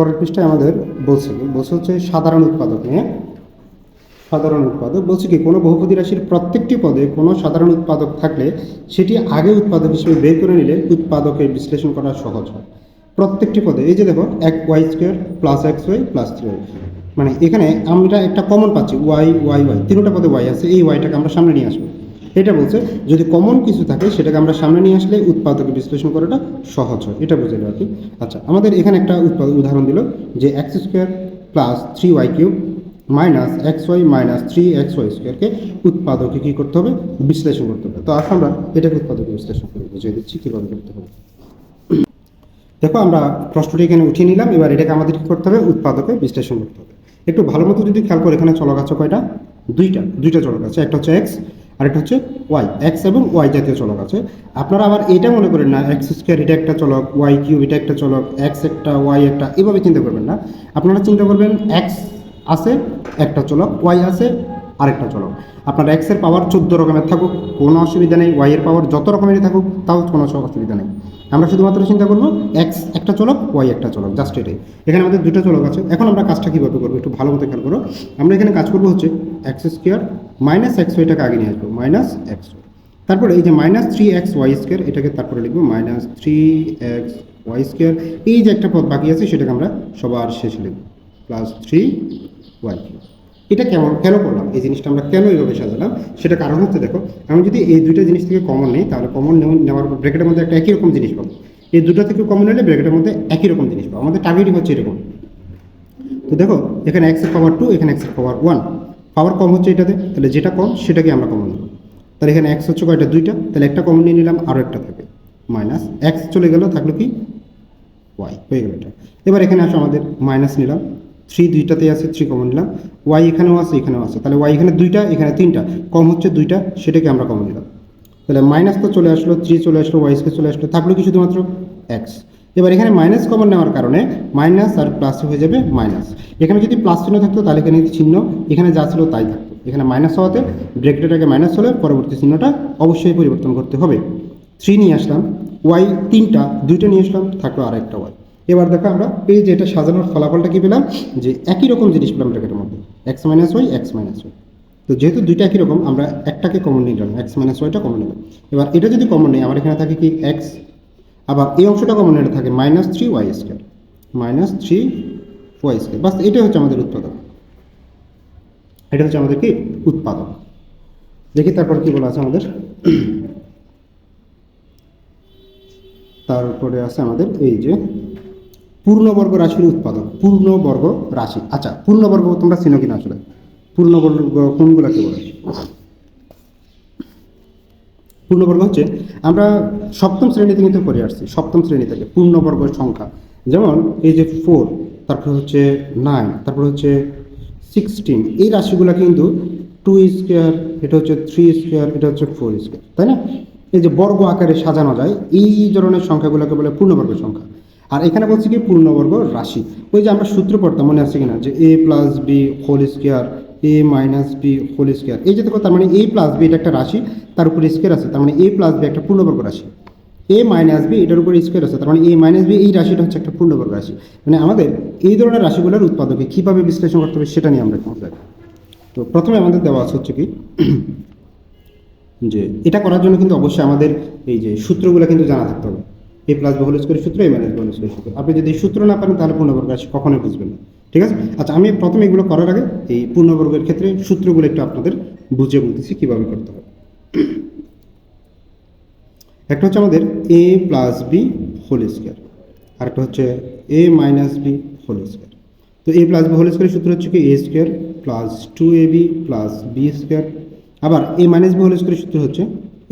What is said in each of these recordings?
পরের পৃষ্ঠায় আমাদের বলছে বলছে হচ্ছে সাধারণ উৎপাদক নিয়ে সাধারণ উৎপাদক বলছে কি, কোনো বহুপদী রাশির প্রত্যেকটি পদে কোনো সাধারণ উৎপাদক থাকলে সেটি আগে উৎপাদক হিসেবে বের করে নিলে উৎপাদকের বিশ্লেষণ করা সহজ হয়। প্রত্যেকটি পদে, এই যে দেখো, এক Y square plus X Y plus three Y মানে এখানে আমরা একটা কমন পাচ্ছি, ওয়াই ওয়াই ওয়াই, তিনটা পদে ওয়াই আছে, এই ওয়াইটাকে আমরা সামনে নিয়ে আসব। এটা বলছে, যদি কমন কিছু থাকে, সেটাকে আমরা সামনে নিয়ে আসলে উৎপাদকে বিশ্লেষণ করাটা সহজ হয়। এটা বুঝে আর কি। আচ্ছা আমাদের এখানে একটা উৎপাদক উদাহরণ দিল যে X square plus three Y cube minus X Y minus three X Y স্কোয়ারকে উৎপাদকে কী করতে হবে? বিশ্লেষণ করতে হবে। তো আসলে আমরা এটাকে উৎপাদকে বিশ্লেষণ করে বুঝিয়ে দিচ্ছি, কীভাবে করতে হবে। দেখো, আমরা প্রশ্নটি এখানে উঠিয়ে নিলাম, এবার এটাকে আমাদের কী করতে হবে? উৎপাদকে বিশ্লেষণ করতে হবে। একটু ভালো মতো যদি খেয়াল করে এখানে চলক আছে কয়টা? দুইটা দুইটা চলক আছে। একটা হচ্ছে এক্স আর একটা হচ্ছে ওয়াই এক্স এবং ওয়াই জাতীয় চলক আছে। আপনারা আবার এটা মনে করেন না এক্স স্কোয়ার এটা একটা চলক ওয়াই কিউব এটা একটা চলক এক্স একটা ওয়াই একটা, এভাবে চিন্তা করবেন না। আপনারা চিন্তা করবেন এক্স আছে, একটা চলক ওয়াই আছে, আরেকটা চলক। আপনার এক্সের পাওয়ার চোদ্দ রকমের থাকুক, কোনো অসুবিধা নেই ওয়াইয়ের পাওয়ার যত রকমেরই থাকুক, তাও কোনো অসুবিধা নেই। আমরা শুধুমাত্র চিন্তা করব এক্স একটা চলক ওয়াই একটা চলক জাস্ট এটাই। এখানে আমাদের দুটো চলক আছে। এখন আমরা কাজটা কীভাবে করব একটু ভালো মতো খেয়াল করো। আমরা এখানে কাজ করব হচ্ছে এক্স স্কোয়ার মাইনাস এক্স ওয়াইটাকে আগে নিয়ে আসব মাইনাস এক্স তারপরে এই যে minus three X Y square এটাকে তারপরে লিখব minus three X Y square এই যে একটা পদ বাকি আছে, সেটাকে আমরা সবার শেষে লিখব প্লাস থ্রি ওয়াই এটা কেমন, কেন করলাম? এই জিনিসটা আমরা কেন এইভাবে সাজালাম? সেটা কারণ হচ্ছে দেখো, আমি যদি এই দুইটা জিনিস থেকে কমন নেই, তাহলে কমন নেওয়ার ব্রেকেটের মধ্যে একটা একই রকম জিনিস পাবো। এই দুটো থেকে কমন নিলে ব্রেকেটের মধ্যে একই রকম জিনিস পাবো। আমাদের টার্গেটই হচ্ছে এরকম। তো দেখো, এখানে এক্সের পাওয়ার টু এখানে এক্সের পাওয়ার ওয়ান পাওয়ার কম হচ্ছে এটাতে, তাহলে যেটা কম সেটাকে আমরা কমন নেব তাহলে এখানে এক্স হচ্ছে কয়টা? দুইটা। তাহলে একটা কমন নিয়ে নিলাম আরও একটা থাকে মাইনাস এক্স চলে গেল, থাকল কি? ওয়াই হয়ে গেল এটা। এবার এখানে আসো আমাদের মাইনাস নিলাম। থ্রি দুইটাতে আছে থ্রি কমন নিলাম। ওয়াই এখানেও আছে এখানেও আছে। তাহলে ওয়াই এখানে দুইটা, এখানে তিনটা। কম হচ্ছে দুইটা, সেটাকে আমরা কমন নিলাম। তাহলে মাইনাস তো চলে আসলো থ্রি চলে আসলো ওয়াই স্কোয়ার চলে আসলো, থাকল কি শুধুমাত্র? এক্স এবার এখানে মাইনাস কমন নেওয়ার কারণে মাইনাস আর প্লাস হয়ে যাবে মাইনাস এখানে যদি প্লাস চিহ্ন থাকতো, তাহলে এখানে চিহ্ন এখানে যা ছিল তাই থাকতো। এখানে মাইনাস হওয়াতে ব্রেকেটের মাইনাস হলে পরবর্তী চিহ্নটা অবশ্যই পরিবর্তন করতে হবে। থ্রি নিয়ে আসলাম ওয়াই তিনটা, দুইটা নিয়ে আসলাম, থাকল আর একটা ওয়াই এবার দেখো আমরা এই যে এটা সাজানোর ফলাফলটা কি পেলাম? যে একই রকম জিনিস পেলাম ব্র্যাকেটের মধ্যে। X minus Y X minus Y তো যেহেতু দুইটা একই রকম, আমরা একটাকে কমন নিলাম এক্স মাইনাস ওয়াইটা কমন নিলাম। এবার এটা যদি কমন নেই, আমার এখানে থাকে কি? এক্স আবার এই অংশটা কমন নিলে থাকে minus three Y square minus three Y square বাস এটাই হচ্ছে আমাদের উৎপাদন। এটা হচ্ছে আমাদের কি? উৎপাদক দেখি তারপর কি বলা আছে আমাদের? তারপরে আছে আমাদের এই যে পূর্ণবর্গ রাশির উৎপাদক পূর্ণবর্গ রাশি। আচ্ছা পূর্ণবর্গ তোমরা চিনো কিনা আসলে? পূর্ণবর্গ কোনগুলোকে বলে? পূর্ণবর্গ হচ্ছে, আমরা সপ্তম শ্রেণীতে কিন্তু পড়ে আসছি, সপ্তম শ্রেণি থেকে পূর্ণবর্গ সংখ্যা। যেমন এই যে ফোর তারপর হচ্ছে নাইন তারপর হচ্ছে সিক্সটিন এই রাশিগুলো কিন্তু টু স্কোয়ার এটা হচ্ছে থ্রি স্কোয়ার এটা হচ্ছে ফোর স্কোয়ার তাই না? এই যে বর্গ আকারে সাজানো যায়, এই ধরনের সংখ্যাগুলোকে বলে পূর্ণবর্গ সংখ্যা। আর এখানে বলছি কি, পূর্ণবর্গ রাশি। ওই যে আমরা সূত্র পড়তাম, মনে আছে কিনা? যে A plus B whole square A minus B whole square এই যে দেখো তার মানে এ প্লাস বি এটা একটা রাশি, তার উপরে স্কোয়ার আছে, তার মানে এ প্লাস বি একটা পূর্ণবর্গ রাশি। এ মাইনাস বি এটার উপরে স্কোয়ার আছে, তার মানে এ মাইনাস বি এই রাশিটা হচ্ছে একটা পূর্ণবর্গ রাশি। মানে আমাদের এই ধরনের রাশিগুলোর উৎপাদকে কীভাবে বিশ্লেষণ করতে হবে সেটা নিয়ে আমরা এখন তো প্রথমে আমাদের দেওয়া আছে হচ্ছে কি, যে এটা করার জন্য কিন্তু অবশ্যই আমাদের এই যে সূত্রগুলো কিন্তু জানা থাকতে হবে। এ প্লাস বহুল স্কোয়ার সূত্র এ মাইনাস বহুল স্কোয়ার সূত্র। আপনি যদি সূত্র না পারেন, তাহলে পূর্ণবর্গ রাশি কখনোই বুঝবেন না। ঠিক আছে? আচ্ছা আমি প্রথমে এগুলো করার আগে এই পূর্ণবর্গের ক্ষেত্রে সূত্রগুলো একটু আপনাদের বুঝে বলতেছি কীভাবে করতে হবে। একটা হচ্ছে আমাদের A plus B whole square আরেকটা হচ্ছে A minus B whole square তো এ প্লাস বি হোল স্কোয়ারের সূত্র হচ্ছে কি? A square plus two A B plus B square আবার এ মাইনাস বি হোল স্কোয়ারের সূত্র হচ্ছে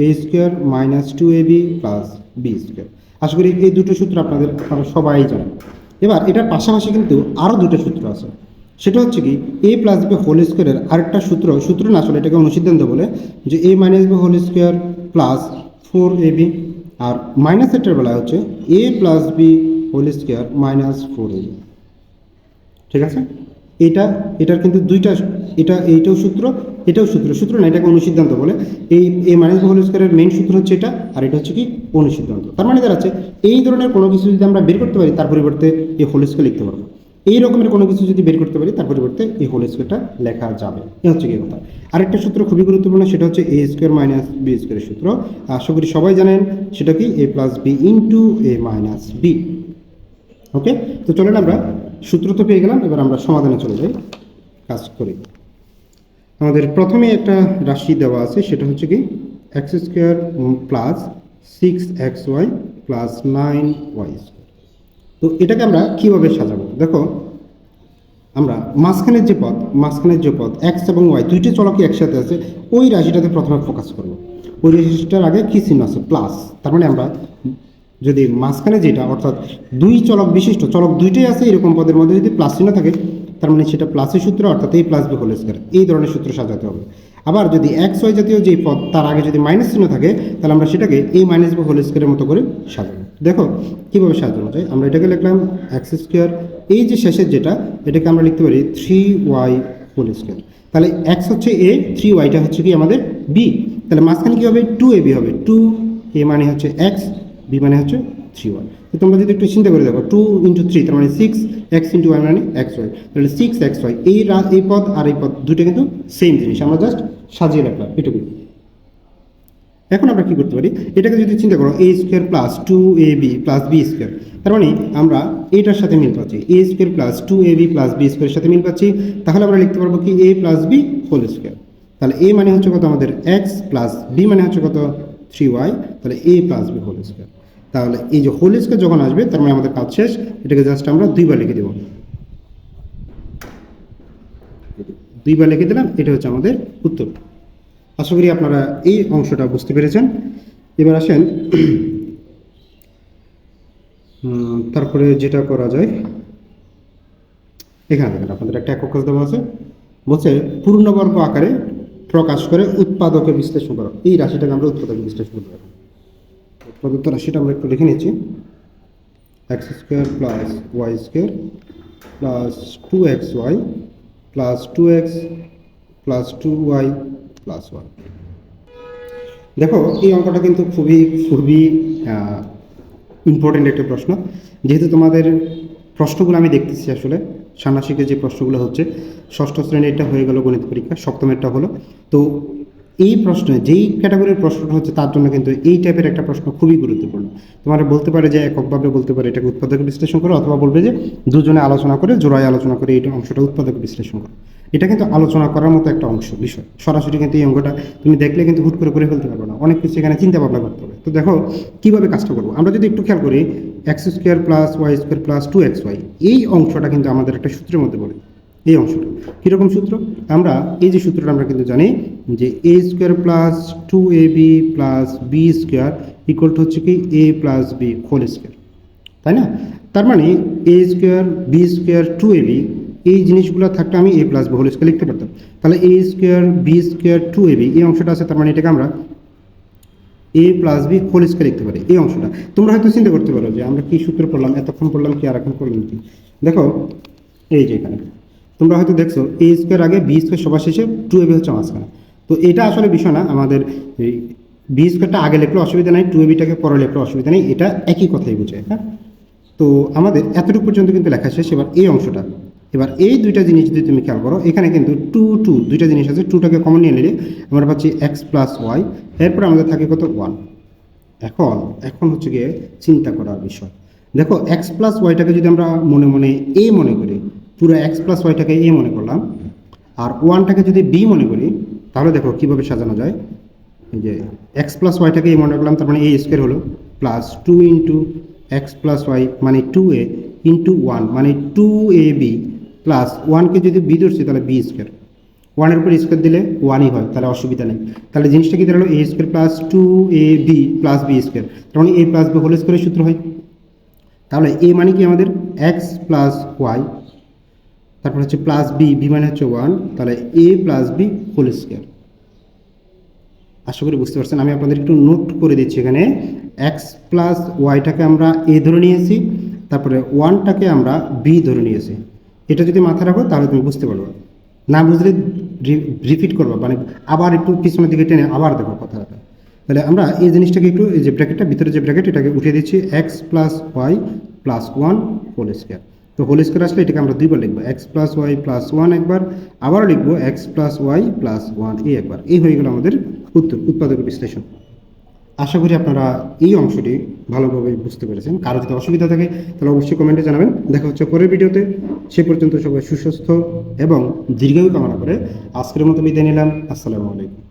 A square minus two A B plus B square আশা করি এই দুটো সূত্র আপনাদের আপনারা সবাই জানেন। এবার এটার পাশাপাশি কিন্তু আরও দুটো সূত্র আছে। সেটা হচ্ছে কি এ প্লাস বি হোল স্কোয়ারের আরেকটা সূত্র সূত্র না, আসলে এটাকে অনুসিদ্ধান্ত বলে যে A minus B whole square plus four A B R minus এটার বেলায় হচ্ছে A plus B whole square minus four A B ঠিক আছে? এটা, এটার কিন্তু দুইটা, এটা, এইটাও সূত্র, এটাও সূত্র সূত্র না, এটাকে অনুসিদ্ধান্ত বলে। এই এই মাইনাস হোল স্কোয়ারের মেইন সূত্র হচ্ছে এটা, আর এটা হচ্ছে কি, অনুসিদ্ধান্ত। তার মানে দাঁড়াচ্ছে, এই ধরনের কোনো কিছু যদি আমরা বের করতে পারি, তার পরিবর্তে এই হোল স্কোয়ার লিখতে পারব। এই রকমের কোনো কিছু যদি বের করতে পারি, তার পরিবর্তে এই হোল স্কোয়ারটা লেখা যাবে। এ হচ্ছে কি কথা। আরেকটা সূত্র খুবই গুরুত্বপূর্ণ, সেটা হচ্ছে এ স্কোয়ার মাইনাস বি স্কোয়ারের সূত্র। আশা করি সবাই জানেন, সেটা কি? A plus B into A minus B okay তো চলেন আমরা সূত্র তো পেয়ে গেলাম, এবার আমরা সমাধানে চলে যাই, কাজ করি। আমাদের প্রথমে একটা রাশি দেওয়া আছে, সেটা হচ্ছে কি? X square plus six X Y plus nine Y তো এটাকে আমরা কীভাবে সাজাবো? দেখো, আমরা মাঝখানের যে পদ মাঝখানের যে পদ এক্স এবং ওয়াই দুইটি চলকই একসাথে আছে, ওই রাশিটাতে প্রথমে ফোকাস করব। ওই রাশিটার আগে কী চিহ্ন আছে? প্লাস তার মানে আমরা যদি মাঝখানে যেটা, অর্থাৎ দুই চলক বিশিষ্ট, চলক দুইটাই আছে এরকম পদের মধ্যে যদি প্লাস চিহ্ন থাকে, তার মানে সেটা প্লাসের সূত্র, অর্থাৎ এই প্লাস বি হোল স্কোয়ার এই ধরনের সূত্র সাজাতে হবে। আবার যদি এক্স ওয়াই জাতীয় যে পদ, তার আগে যদি মাইনাস চিহ্ন থাকে, তাহলে আমরা সেটাকে এই মাইনাস বি হোল স্কোয়ারের মতো করে সাজাবো। দেখো, কীভাবে সাজানো যায়? আমরা এটাকে লিখলাম এক্স স্কোয়ার এই যে শেষের যেটা, এটাকে আমরা লিখতে পারি থ্রি ওয়াই হোল স্কোয়ার তাহলে এক্স হচ্ছে এ থ্রি ওয়াইটা হচ্ছে কি আমাদের বি তাহলে মাঝখানে কী হবে? টু এ বি হবে। টু এ মানে হচ্ছে এক্স বি মানে হচ্ছে থ্রি ওয়াই তো তোমরা যদি একটু চিন্তা করে দেখো টু ইন্টু থ্রি তার মানে সিক্স এক্স ইন্টু ওয়াই মানে এক্স ওয়াই তাহলে সিক্স এক্স ওয়াই এই এই পদ আর এই পদ, দুটো কিন্তু সেম জিনিস। আমরা জাস্ট সাজিয়ে রাখলাম, এটুকুই। এখন আমরা কি করতে পারি? এটাকে যদি চিন্তা করো a square plus two a b plus b square তার মানে আমরা এটার সাথে মিল পাচ্ছি। A square plus two a b plus b স্কোয়ারের সাথে মিল পাচ্ছি। তাহলে আমরা লিখতে পারব কি? A plus b whole square তাহলে এ মানে হচ্ছে কত? আমাদের এক্স প্লাস বি মানে হচ্ছে কত? থ্রি ওয়াই তাহলে a plus b whole square তাহলে এই যে হোল স্কোয়ার যখন আসবে, তার মানে আমাদের কাজ শেষ। এটাকে জাস্ট আমরা দুইবার লিখে দেবো। দুইবার লিখে দিলাম, এটা হচ্ছে আমাদের উত্তর। আশা করি আপনারা এই অংশটা বুঝতে পেরেছেন। এবার আসেন তারপরে যেটা করা যায়, এখানে দেখেন আপনাদের একটা একক কাজ দেওয়া আছে। বলছে, পূর্ণবর্গ আকারে প্রকাশ করে উৎপাদকে বিশ্লেষণ করো। এই রাশিটাকে আমরা উৎপাদকে বিশ্লেষণ করতে পারি। প্রদত্ত রাশিটা আমরা একটু লিখে নিচ্ছি। X square plus y square plus two x y plus two x plus two y plus one দেখো, এই অঙ্কটা কিন্তু খুবই খুবই ইম্পর্টেন্ট একটা প্রশ্ন। যেহেতু তোমাদের প্রশ্নগুলো আমি দেখতেছি আসলে, ষান্মাসিকের যে প্রশ্নগুলো হচ্ছে, ষষ্ঠ শ্রেণির এটা হয়ে গেল গণিত পরীক্ষা, সপ্তমেরটা হলো। তো এই প্রশ্নে, যেই ক্যাটাগরির প্রশ্নটা হচ্ছে, তার জন্য কিন্তু এই টাইপের একটা প্রশ্ন খুবই গুরুত্বপূর্ণ। তোমার বলতে পারে যে এককভাবে বলতে পারে, এটাকে উৎপাদক বিশ্লেষণ করো, অথবা বলবে যে, দুজনে আলোচনা করে, জোড়ায় আলোচনা করে এই অংশটা উৎপাদক বিশ্লেষণ করো। এটা কিন্তু আলোচনা করার মতো একটা অংশ, বিষয়। সরাসরি কিন্তু এই অঙ্কটা তুমি দেখলে কিন্তু হুট করে করে ফেলতে পারবে না। অনেক কিছু এখানে চিন্তা ভাবনা করতে হবে। তো দেখো, কীভাবে কাজটা করব? আমরা যদি একটু খেয়াল করি x square plus y square plus two x y এই অংশটা কিন্তু আমাদের একটা সূত্রের মধ্যে পড়ে এই অংশটা। কীরকম সূত্র? আমরা এই যে সূত্রটা আমরা কিন্তু জানি যে a square plus two a b plus b square equal to হচ্ছে কি a plus b whole square তাই না? তার মানে a square b square two a b এই জিনিসগুলো থাকলে আমি a plus b whole square লিখতে পারতাম। তাহলে a square b square two a b এই অংশটা আছে, তার মানে এটাকে আমরা a plus b whole square লিখতে পারি, এই অংশটা। তোমরা হয়তো চিন্তা করতে পারো যে আমরা কি সূত্র পড়লাম, এতক্ষণ পড়লাম কি আর এখন পড়লাম কি? দেখো, এই যে এখানে। তোমরা হয়তো দেখছ এ স্কোয়ার আগে বি স্কোয়ার সবার শেষে টু এ বি হচ্ছে মাঝখানে। তো এটা আসলে বিষয় না, আমাদের এই বি স্কোয়ারটা আগে লিখলে অসুবিধা নেই টু এ বিটাকে পরে লিখলে অসুবিধা নেই, এটা একই কথাই বোঝায় হ্যাঁ? তো আমাদের এতটুকু পর্যন্ত কিন্তু লেখা শেষ, এবার এই অংশটা। এবার এই দুইটা জিনিস যদি তুমি খেয়াল করো, এখানে কিন্তু টু টু দুইটা জিনিস আছে টুটাকে কমন নিয়ে নিলে আমরা পাচ্ছি এক্স প্লাস ওয়াই এরপরে আমাদের থাকে কত? ওয়ান এখন এখন হচ্ছে গিয়ে চিন্তা করার বিষয়। দেখো এক্স প্লাস ওয়াইটাকে যদি আমরা মনে মনে এ মনে করি, পুরো এক্স প্লাস ওয়াইটাকে এ মনে করলাম, আর ওয়ানটাকে যদি বি মনে করি, তাহলে দেখো কীভাবে সাজানো যায়? এই যে এক্স প্লাস ওয়াইটাকে এ মনে করলাম, তার মানে এ স্কোয়ার হলো plus two into x plus y মানে টু এ ইন্টু ওয়ান মানে টু এ বি প্লাস ওয়ানকে যদি বি ধরছি, তাহলে বি স্কোয়ার ওয়ানের উপর স্কোয়ার দিলে ওয়ানই হয়, তাহলে অসুবিধা নেই। তাহলে জিনিসটা কি দাঁড়াল? A square plus two a b plus b square তার মানে এ প্লাস বি হোল স্কোয়ারের সূত্র হয়। তাহলে এ মানে কি আমাদের? এক্স প্লাস ওয়াই তারপর হচ্ছে প্লাস বি বি মানে হচ্ছে ওয়ান তাহলে a plus b whole square আশা করি বুঝতে পারছেন, আমি আপনাদের একটু নোট করে দিচ্ছি এখানে। এক্স প্লাস ওয়াইটাকে আমরা এ ধরে নিয়েছি, তারপরে ওয়ানটাকে আমরা বি ধরে নিয়েছি। এটা যদি মাথায় রাখো, তাহলে তুমি বুঝতে পারবে। না বুঝলে রিপিট করব মানে আবার একটু পিছনের দিকে টেনে আবার দেখো কথাটা। তাহলে আমরা এই জিনিসটাকে একটু, এই যে ব্র্যাকেটটা ভিতরে যে ব্র্যাকেট এটাকে উঠিয়ে দিচ্ছি x plus y plus one whole square তো হোল স্কোয়ার আসলে এটাকে আমরা দুইবার লিখব x plus y plus one একবার, আবারও লিখব x plus y plus one এই একবার। এই হয়ে গেল আমাদের উত্তর, উৎপাদক বিশ্লেষণ। আশা করি আপনারা এই অংশটি ভালোভাবে বুঝতে পেরেছেন। কারও যদি অসুবিধা থাকে, তাহলে অবশ্যই কমেন্টে জানাবেন। দেখা হচ্ছে পরের ভিডিওতে। সে পর্যন্ত সবাই সুস্বাস্থ্য এবং দীর্ঘায়ু কামনা করে আজকের মতো বিদায় নিলাম। আসসালামু আলাইকুম।